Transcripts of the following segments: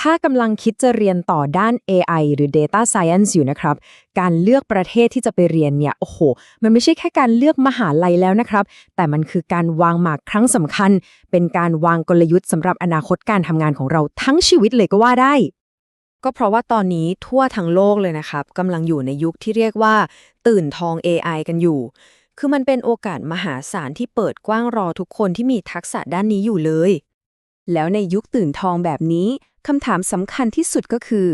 ถ้ากำลังคิดจะเรียนต่อด้าน AI หรือ Data Science อยู่นะครับ การเลือกประเทศที่จะไปเรียนเนี่ย โอ้โห มันไม่ใช่แค่การเลือกมหาลัยแล้วนะครับ แต่มันคือการวางหมากครั้งสำคัญ เป็นการวางกลยุทธ์สำหรับอนาคตการทำงานของเราทั้งชีวิตเลยก็ว่าได้ ก็เพราะว่าตอนนี้ทั่วทั้งโลกเลยนะครับกำลังอยู่ในยุคที่เรียกว่า ตื่นทอง AI กันอยู่ คือมันเป็นโอกาสมหาศาลที่เปิดกว้างรอทุกคนที่มีทักษะด้านนี้อยู่เลยแล้วในยุคตื่นทองแบบนี้ คำถามสำคัญที่สุดก็คือ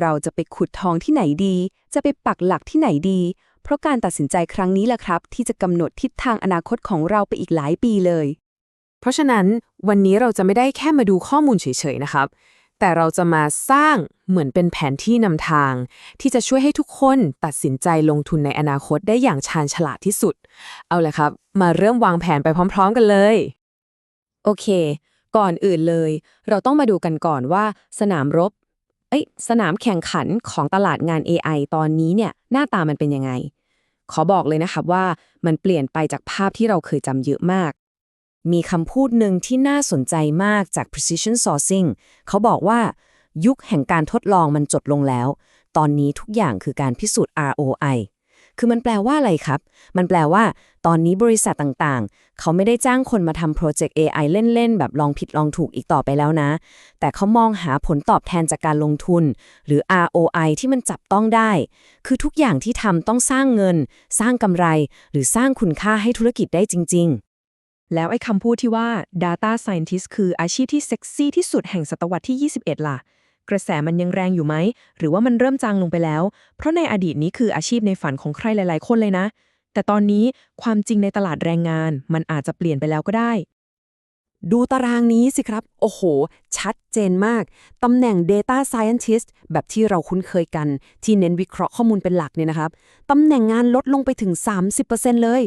เราจะไปขุดทองที่ไหนดี จะไปปักหลักที่ไหนดี เพราะการตัดสินใจครั้งนี้แหละครับ ที่จะกำหนดทิศทางอนาคตของเราไปอีกหลายปีเลย เพราะฉะนั้นวันนี้เราจะไม่ได้แค่มาดูข้อมูลเฉยๆนะครับ แต่เราจะมาสร้างเหมือนเป็นแผนที่นำทาง ที่จะช่วยให้ทุกคนตัดสินใจลงทุนในอนาคตได้อย่างชาญฉลาดที่สุด เอาเลยครับ มาเริ่มวางแผนไปพร้อม ๆ กันเลย โอเค ก่อนอื่นเลย เราต้องมาดูกันก่อนว่าสนามรบเอ้ยสนามแข่งขันของตลาดงาน AI ตอนนี้เนี่ยหน้าตามันเป็นยังไง ขอบอกเลยนะครับว่ามันเปลี่ยนไปจากภาพที่เราเคยจำเยอะมาก มีคำพูดหนึ่งที่น่าสนใจมากจาก precision sourcing เขาบอกว่า ยุคแห่งการทดลองมันจดลงแล้ว ตอนนี้ทุกอย่างคือการพิสูจน์ ROI คือมันแปลว่าอะไรครับ มันแปลว่า ตอนนี้บริษัทต่างๆ เขาไม่ได้จ้างคนมาทำโปรเจกต์ AI เล่น ๆ แบบลองผิดลองถูกอีกต่อไปแล้วนะ แต่เขามองหาผลตอบแทนจากการลงทุน หรือ ROI ที่มันจับต้องได้ คือทุกอย่างที่ทำต้องสร้างเงิน สร้างกำไร หรือสร้างคุณค่าให้ธุรกิจได้จริง ๆแล้วไอ้คำพูดที่ว่า Data Scientist คืออาชีพที่เซ็กซี่ที่สุดแห่งศตวรรษที่ 21 ล่ะ กระแสมันยังแรงอยู่ไหม หรือว่ามันเริ่มจางลงไปแล้ว เพราะในอดีตนี้คืออาชีพในฝันของใครหลาย ๆ คนเลยนะ แต่ตอนนี้ความจริงในตลาดแรงงาน มันอาจจะเปลี่ยนไปแล้วก็ได้ ดูตารางนี้สิครับ โอ้โห ชัดเจนมาก ตำแหน่ง Data Scientist แบบที่เราคุ้นเคยกัน ที่เน้นวิเคราะห์ข้อมูลเป็นหลักเนี่ยนะครับ ตำแหน่งงานลดลงไปถึง 30%เลย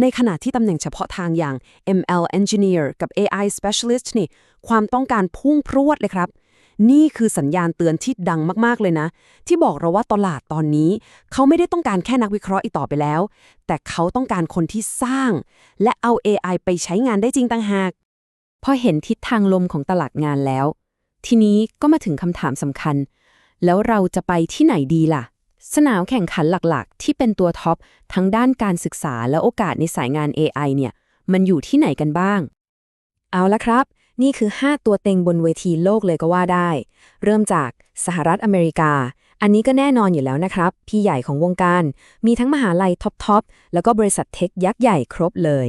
ในขณะที่ตำแหน่งเฉพาะทางอย่าง ML Engineer กับ AI Specialist นี่ ความต้องการพุ่งพรวดเลยครับ นี่คือสัญญาณเตือนที่ดังมากๆเลยนะ ที่บอกเราว่าตลาดตอนนี้ เขาไม่ได้ต้องการแค่นักวิเคราะห์อีกต่อไปแล้ว แต่เขาต้องการคนที่สร้าง และเอา AI ไปใช้งานได้จริงต่างหากพอเห็นทิศทางลมของตลาดงานแล้ว ทีนี้ก็มาถึงคำถามสำคัญ แล้วเราจะไปที่ไหนดีล่ะ สนามแข่งขันหลักๆ ที่เป็นตัวท็อปทั้งด้านการศึกษาและโอกาสในสายงาน AI เนี่ย มันอยู่ที่ไหนกันบ้าง เอาละครับ นี่คือ 5 ตัวเต็งบนเวทีโลกเลยก็ว่าได้ เริ่มจากสหรัฐอเมริกา อันนี้ก็แน่นอนอยู่แล้วนะครับ พี่ใหญ่ของวงการ มีทั้งมหาลัยท็อปๆ แล้วก็บริษัทเทคยักษ์ใหญ่ครบเลย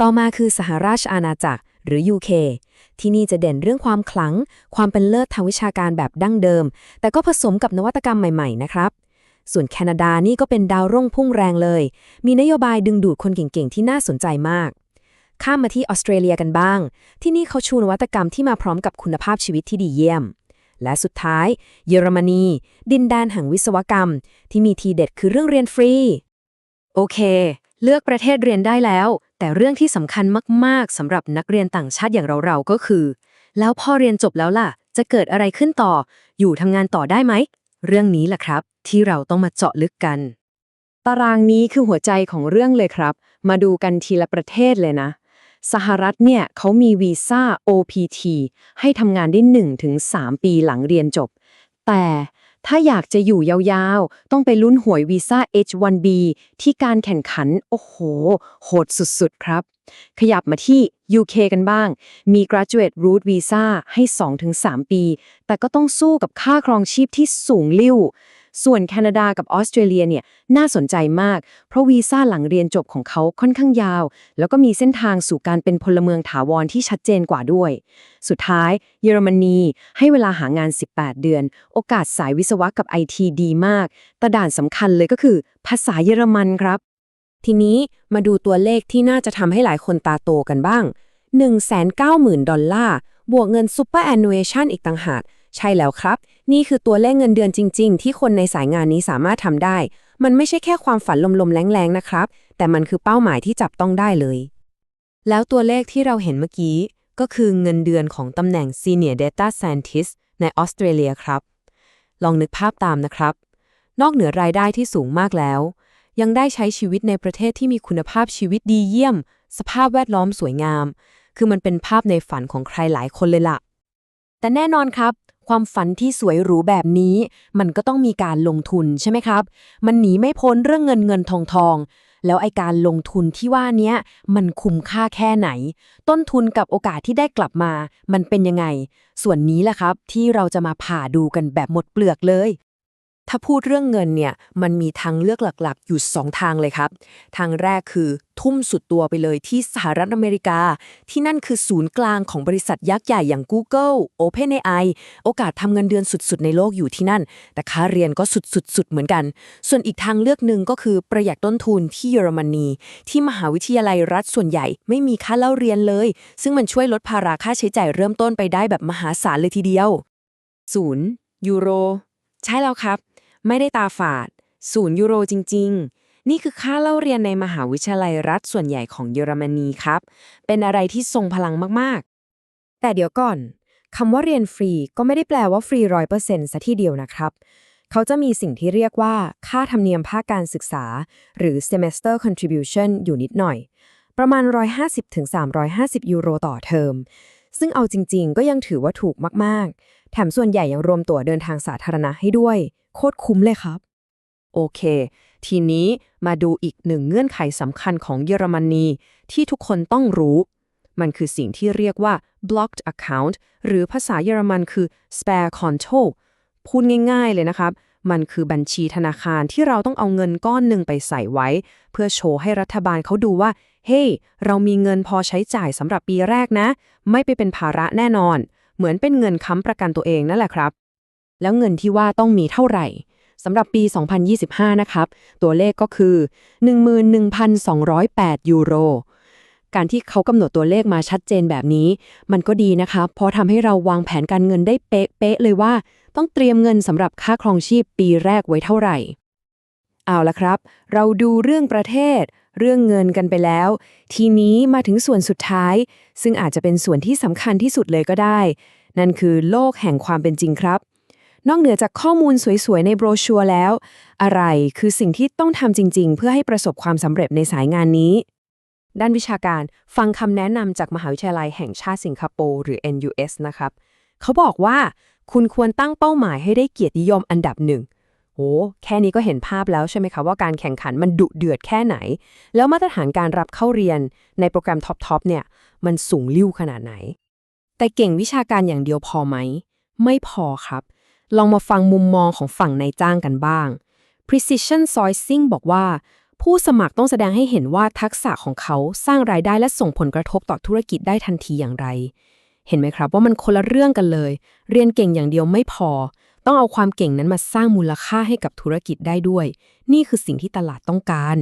ต่อมาคือสหราชอาณาจักรหรือ UK ที่นี่จะเด่นเรื่องความขลัง ความเป็นเลิศทางวิชาการแบบดั้งเดิม แต่ก็ผสมกับนวัตกรรมใหม่ๆ นะครับ ส่วนแคนาดานี่ก็เป็นดาวรุ่งพุ่งแรงเลย มีนโยบายดึงดูดคนเก่งๆ ที่น่าสนใจมาก ข้ามมาที่ออสเตรเลียกันบ้าง ที่นี่เขาชูนวัตกรรมที่มาพร้อมกับคุณภาพชีวิตที่ดีเยี่ยม และสุดท้าย เยอรมนี ดินแดนแห่งวิศวกรรม ที่มีทีเด็ดคือเรื่องเรียนฟรี โอเค เลือกประเทศเรียนได้แล้ว แต่เรื่องที่สำคัญมากๆสำหรับนักเรียนต่างชาติอย่างเราๆก็คือ แล้วพอเรียนจบแล้วล่ะ จะเกิดอะไรขึ้นต่อ อยู่ทำงานต่อได้ไหมเรื่องนี้แหละครับ ที่เราต้องมาเจาะลึกกัน ตารางนี้คือหัวใจของเรื่องเลยครับ มาดูกันทีละประเทศเลยนะ สหรัฐเนี่ยเขามีวีซ่า OPT ให้ทำงานได้ 1-3 ปีหลังเรียนจบ แต่ถ้าอยากจะอยู่ยาวๆ ต้องไปลุ้นหวยวีซ่า H1B ที่การแข่งขัน โอ้โห โหดสุดๆ ครับ ขยับมาที่ UK กันบ้าง มี graduate route visa ให้ 2-3 ปี แต่ก็ต้องสู้กับค่าครองชีพที่สูงลิ่ว ส่วนแคนาดากับออสเตรเลียเนี่ยน่าสนใจมาก เพราะวีซ่าหลังเรียนจบของเขาค่อนข้างยาว แล้วก็มีเส้นทางสู่การเป็นพลเมืองถาวรที่ชัดเจนกว่าด้วย สุดท้าย เยอรมนีให้เวลาหางาน 18 เดือน โอกาสสายวิศวะกับไอทีดีมาก แต่ด่านสำคัญเลยก็คือ ภาษาเยอรมันครับ ทีนี้มาดูตัวเลขที่น่าจะทำให้หลายคนตาโตกันบ้าง190,000 ดอลลาร์ บวกเงิน Super Annuation อีกต่างหาก ใช่แล้วครับ นี่คือตัวเลขเงินเดือนจริง ๆ ที่คนในสายงานนี้สามารถทำได้ มันไม่ใช่แค่ความฝันลมๆแรงๆนะครับ แต่มันคือเป้าหมายที่จับต้องได้เลย แล้วตัวเลขที่เราเห็นเมื่อกี้ ก็คือเงินเดือนของตำแหน่ง Senior Data Scientist ในออสเตรเลียครับ ลองนึกภาพตามนะครับ นอกเหนือรายได้ที่สูงมากแล้ว ยังได้ใช้ชีวิตในประเทศที่มีคุณภาพชีวิตดีเยี่ยม สภาพแวดล้อมสวยงาม คือมันเป็นภาพในฝันของใครหลายคนเลยล่ะแต่แน่นอนครับ ความฝันที่สวยหรูแบบนี้ มันก็ต้องมีการลงทุนใช่ไหมครับ มันหนีไม่พ้นเรื่องเงินเงินทองทองแล้วไอการลงทุนที่ว่าเนี้ยมันคุ้มค่าแค่ไหน ต้นทุนกับโอกาสที่ได้กลับมา มันเป็นยังไง ส่วนนี้แหละครับที่เราจะมาผ่าดูกันแบบหมดเปลือกเลย ถ้าพูดเรื่องเงินเนี่ย มันมีทางเลือกหลักๆ อยู่ 2 ทางเลยครับ ทางแรกคือทุ่มสุดตัวไปเลยที่สหรัฐอเมริกา ที่นั่นคือศูนย์กลางของบริษัทยักษ์ใหญ่อย่าง Google OpenAI โอกาสทำเงินเดือนสุดๆ ในโลกอยู่ที่นั่น แต่ค่าเรียนก็สุดๆเหมือนกัน ส่วนอีกทางเลือกหนึ่งก็คือประหยัดต้นทุนที่เยอรมนี ที่มหาวิทยาลัยรัฐส่วนใหญ่ไม่มีค่าเล่าเรียนเลย ซึ่งมันช่วยลดภาระค่าใช้จ่ายเริ่มต้นไปได้แบบมหาศาลเลยทีเดียวศูนย์ยูโร ใช่แล้วครับ ไม่ได้ตาฝาดศูนย์ยูโรจริง ๆ นี่คือค่าเล่าเรียนในมหาวิทยาลัยรัฐส่วนใหญ่ของเยอรมนีครับ เป็นอะไรที่ทรงพลังมากๆ แต่เดี๋ยวก่อนคำว่าเรียนฟรีก็ไม่ได้แปลว่าฟรีร้อยเปอร์เซ็นต์ซะทีเดียวนะครับ เขาจะมีสิ่งที่เรียกว่าค่าธรรมเนียมภาคการศึกษา หรือ semester contribution อยู่นิดหน่อย ประมาณ 150-350 ยูโรต่อเทอม ซึ่งเอาจริง ๆ ก็ยังถือว่าถูกมากๆ แถมส่วนใหญ่ยังรวมตั๋วเดินทางสาธารณะให้ด้วย โคตรคุ้มเลยครับ โอเค ทีนี้มาดูอีกหนึ่งเงื่อนไขสำคัญของเยอรมนีที่ทุกคนต้องรู้ มันคือสิ่งที่เรียกว่า blocked account หรือภาษาเยอรมันคือ spare konto พูดง่าย ๆ เลยนะครับ มันคือบัญชีธนาคารที่เราต้องเอาเงินก้อนหนึ่งไปใส่ไว้ เพื่อโชว์ให้รัฐบาลเขาดูว่า เฮ้ hey, เรามีเงินพอใช้จ่ายสำหรับปีแรกนะ ไม่ไปเป็นภาระแน่นอน เหมือนเป็นเงินค้ำประกันตัวเองนั่นแหละครับ แล้วเงินที่ว่าต้องมีเท่าไหร่สำหรับปี 2025 นะครับ ตัวเลขก็คือ 11,208 ยูโร การที่เขากำหนดตัวเลขมาชัดเจนแบบนี้ มันก็ดีนะครับเพราะทำให้เราวางแผนการเงินได้เป๊ะๆเลยว่า ต้องเตรียมเงินสำหรับค่าครองชีพปีแรกไว้เท่าไหร่ เอาละครับ เราดูเรื่องประเทศ เรื่องเงินกันไปแล้ว ทีนี้มาถึงส่วนสุดท้าย ซึ่งอาจจะเป็นส่วนที่สำคัญที่สุดเลยก็ได้ นั่นคือโลกแห่งความเป็นจริงครับ นอกเหนือจากข้อมูลสวยๆ ในโบรชัวร์แล้ว อะไรคือสิ่งที่ต้องทำจริง ๆ เพื่อให้ประสบความสำเร็จในสายงานนี้ด้านวิชาการฟังคำแนะนำจากมหาวิทยาลัยแห่งชาติสิงคโปร์หรือ NUS นะครับ เขาบอกว่า คุณควรตั้งเป้าหมายให้ได้เกียรตินิยมอันดับหนึ่งโอ้แค่นี้ก็เห็นภาพแล้วใช่ไหมคะว่าการแข่งขันมันดุเดือดแค่ไหน แล้วมาตรฐานการรับเข้าเรียนในโปรแกรมท็อปๆเนี่ย มันสูงลิ่วขนาดไหน แต่เก่งวิชาการอย่างเดียวพอไหม ไม่พอครับ ลองมาฟังมุมมองของฝั่งนายจ้างกันบ้าง Precision Sourcing บอกว่า ผู้สมัครต้องแสดงให้เห็นว่าทักษะของเขาสร้างรายได้และส่งผลกระทบต่อธุรกิจได้ทันทีอย่างไร เห็นไหมครับว่ามันคนละเรื่องกันเลย เรียนเก่งอย่างเดียวไม่พอ ต้องเอาความเก่งนั้นมาสร้างมูลค่าให้กับธุรกิจได้ด้วย นี่คือสิ่งที่ตลาดต้องการ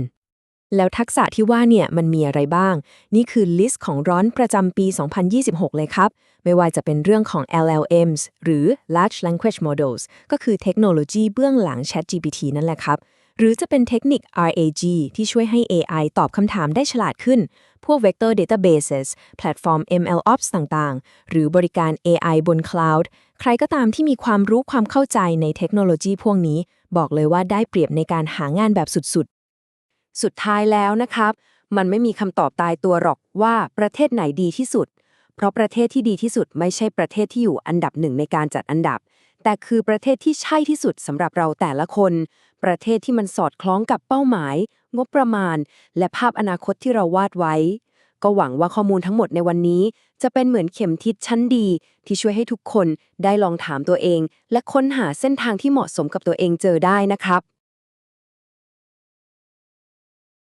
แล้วทักษะที่ว่าเนี่ยมันมีอะไรบ้าง นี่คือลิสต์ของร้อนประจำปี 2026 เลยครับ ไม่ว่าจะเป็นเรื่องของ LLMs หรือ Large Language Models ก็คือเทคโนโลยีเบื้องหลัง ChatGPT นั่นแหละครับ หรือจะเป็นเทคนิค RAG ที่ช่วยให้ AI ตอบคำถามได้ฉลาดขึ้น พวก Vector Databases แพลตฟอร์ม MLOps ต่างๆ หรือบริการ AI บน Cloud ใครก็ตามที่มีความรู้ความเข้าใจในเทคโนโลยีพวกนี้ บอกเลยว่าได้เปรียบในการหางานแบบสุดๆ สุดท้ายแล้วนะครับ มันไม่มีคำตอบตายตัวหรอกว่าประเทศไหนดีที่สุด เพราะประเทศที่ดีที่สุดไม่ใช่ประเทศที่อยู่อันดับหนึ่งในการจัดอันดับ แต่คือประเทศที่ใช่ที่สุดสำหรับเราแต่ละคน ประเทศที่มันสอดคล้องกับเป้าหมาย งบประมาณ และภาพอนาคตที่เราวาดไว้ ก็หวังว่าข้อมูลทั้งหมดในวันนี้ จะเป็นเหมือนเข็มทิศชั้นดี ที่ช่วยให้ทุกคนได้ลองถามตัวเอง และค้นหาเส้นทางที่เหมาะสมกับตัวเองเจอได้นะครับ